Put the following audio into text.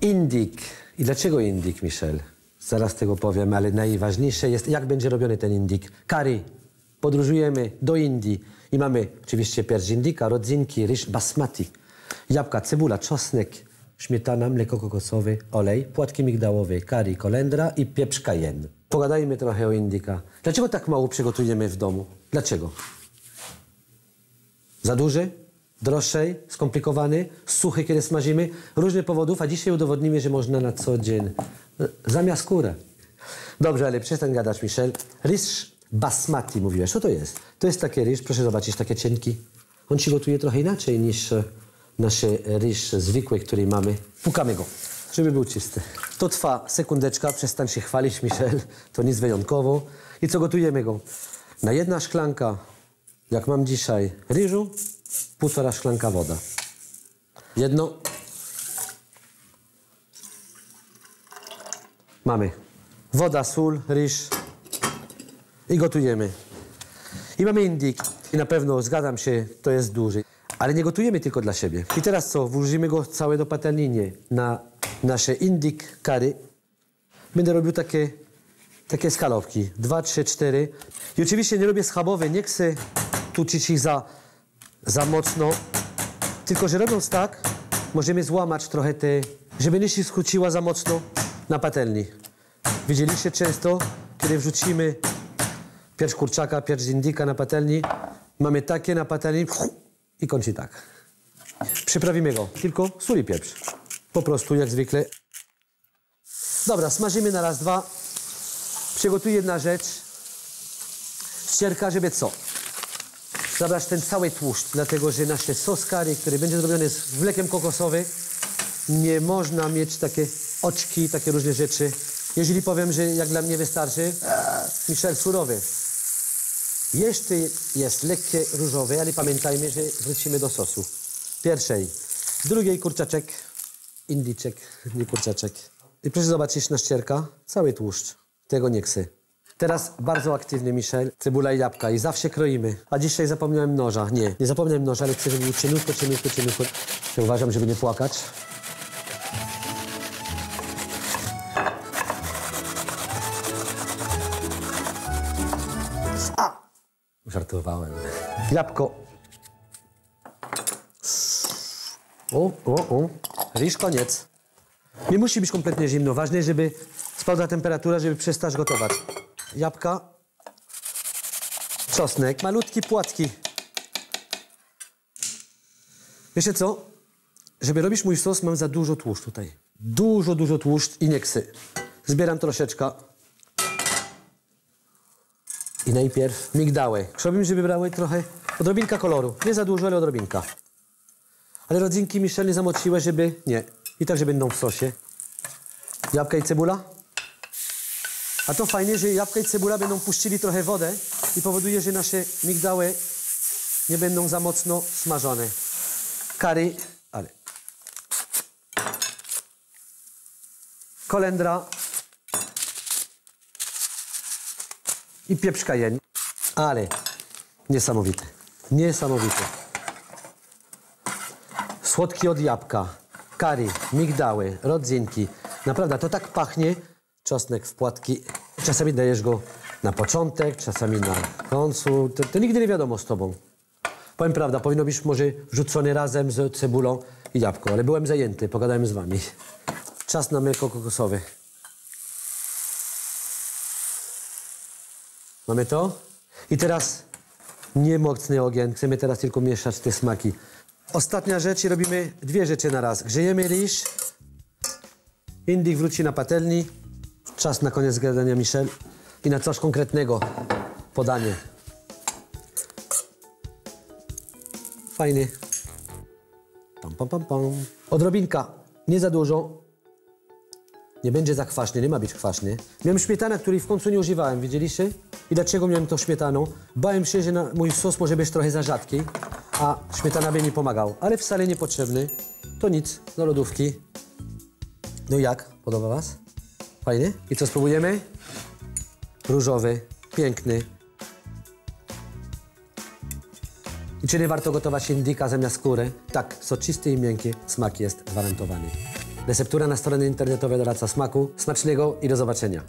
Indik. I dlaczego indik, Michel? Zaraz tego powiem, ale najważniejsze jest, jak będzie robiony ten indik. Curry. Podróżujemy do Indii i mamy oczywiście pierś indika, rodzinki, ryż basmati, jabłka, cebula, czosnek, śmietana, mleko kokosowe, olej, płatki migdałowe, curry, kolendra i pieprz cayenne. Pogadajmy trochę o indika. Dlaczego tak mało przygotujemy w domu? Dlaczego? Za duży? Droższej? Skomplikowany? Suchy, kiedy smażymy? Różnych powodów, a dzisiaj udowodnimy, że można na co dzień. e, Zamiast kurę. Dobrze, ale przestań gadać, Michel. Ryż basmati mówiłeś. Co to jest? To jest taki ryż, proszę zobaczyć, takie cienki. On się gotuje trochę inaczej niż e, nasz ryż zwykły, który mamy. Pukamy go, żeby był czysty. To trwa sekundeczka, przestań się chwalić, Michel. To nic wyjątkowo. I co gotujemy go? Na jedna szklanka, jak mam dzisiaj ryżu, półtora szklanka woda. Jedno. Mamy woda, sól, ryż i gotujemy. I mamy indik. I na pewno zgadzam się, to jest duży. Ale nie gotujemy tylko dla siebie. I teraz co? Włożymy go całe do patelni? Nie. Na nasze indik curry będę robił takie, takie skalopki. Dwa, trzy, cztery. I oczywiście nie robię schabowe, nie chcę tuczyć ich za, za mocno. Tylko, że robiąc tak, możemy złamać trochę te, żeby nie się skróciła za mocno na patelni. Widzieliście często, kiedy wrzucimy pierś kurczaka, pierś z indika na patelni, mamy takie na patelni i kończy tak. Przyprawimy go, tylko sól i pieprz. Po prostu, jak zwykle. Dobra, smażymy na raz, dwa. Przygotuję jedna rzecz. Ścierka, żeby co? Zabrać ten cały tłuszcz, dlatego że nasze sos curry, który będzie zrobiony z mlekiem kokosowym, nie można mieć takie oczki, takie różne rzeczy. Jeżeli powiem, że jak dla mnie wystarczy, Michel surowy. Jeszcze jest lekkie różowe, ale pamiętajmy, że wrócimy do sosu. Pierwszej, drugiej kurczaczek, indiczek, nie kurczaczek. I proszę zobaczyć na ścierka, cały tłuszcz. Tego nie chcę. Teraz bardzo aktywny Michel, cebula i jabłka i zawsze kroimy. A dzisiaj zapomniałem noża. Nie, nie zapomniałem noża, ale chcę, żeby był cieniutko, cieniutko, cieniutko. Uważam, żeby nie płakać. A! Żartowałem. Jabłko. O, o, o. Ryż koniec. Nie musi być kompletnie zimno. Ważne, żeby spadła temperatura, żeby przestać gotować. Jabłka. Czosnek. Malutki płatki. Wiecie co? Żeby robić mój sos, mam za dużo tłuszczu tutaj. Dużo, dużo tłuszcz i nie chcę. Zbieram troszeczkę. I najpierw migdały. Chciałbym, żeby brały trochę, odrobinka koloru. Nie za dużo, ale odrobinka. Ale rodzinki Michel nie zamoczyłeś, żeby... Nie. I tak, że będą w sosie. Jabłka i cebula. A to fajnie, że jabłka i cebula będą puścili trochę wodę i powoduje, że nasze migdały nie będą za mocno smażone. Curry, ale... Kolendra. I pieprz cayenne. Ale niesamowite. Niesamowite. Słodki od jabłka, curry, migdały, rodzynki. Naprawdę, to tak pachnie. Czosnek w płatki. Czasami dajesz go na początek, czasami na końcu. To, to nigdy nie wiadomo z tobą. Powiem prawda, powinno być może wrzucone razem z cebulą i jabłko, ale byłem zajęty, pogadałem z wami. Czas na mleko kokosowe. Mamy to? I teraz nie mocny ogień. Chcemy teraz tylko mieszać te smaki. Ostatnia rzecz i robimy dwie rzeczy na raz. Grzejemy ryż. Indyk wróci na patelni. Czas na koniec gadania Michel. I na coś konkretnego podanie. Fajny. Pam, pam, pam, pam. Odrobinka. Nie za dużo. Nie będzie za kwaśny, nie ma być kwaśny. Miałem śmietanę, której w końcu nie używałem, widzieliście? I dlaczego miałem to śmietaną? Bałem się, że na mój sos może być trochę za rzadki, a śmietana by mi pomagał. Ale wcale niepotrzebny. To nic, do lodówki. No jak? Podoba was? Fajnie? I co spróbujemy? Różowy, piękny. I czy nie warto gotować indyka zamiast skóry? Tak, soczysty i miękki smak jest gwarantowany. Receptura na strony internetowej doradca smaku. Smacznego i do zobaczenia.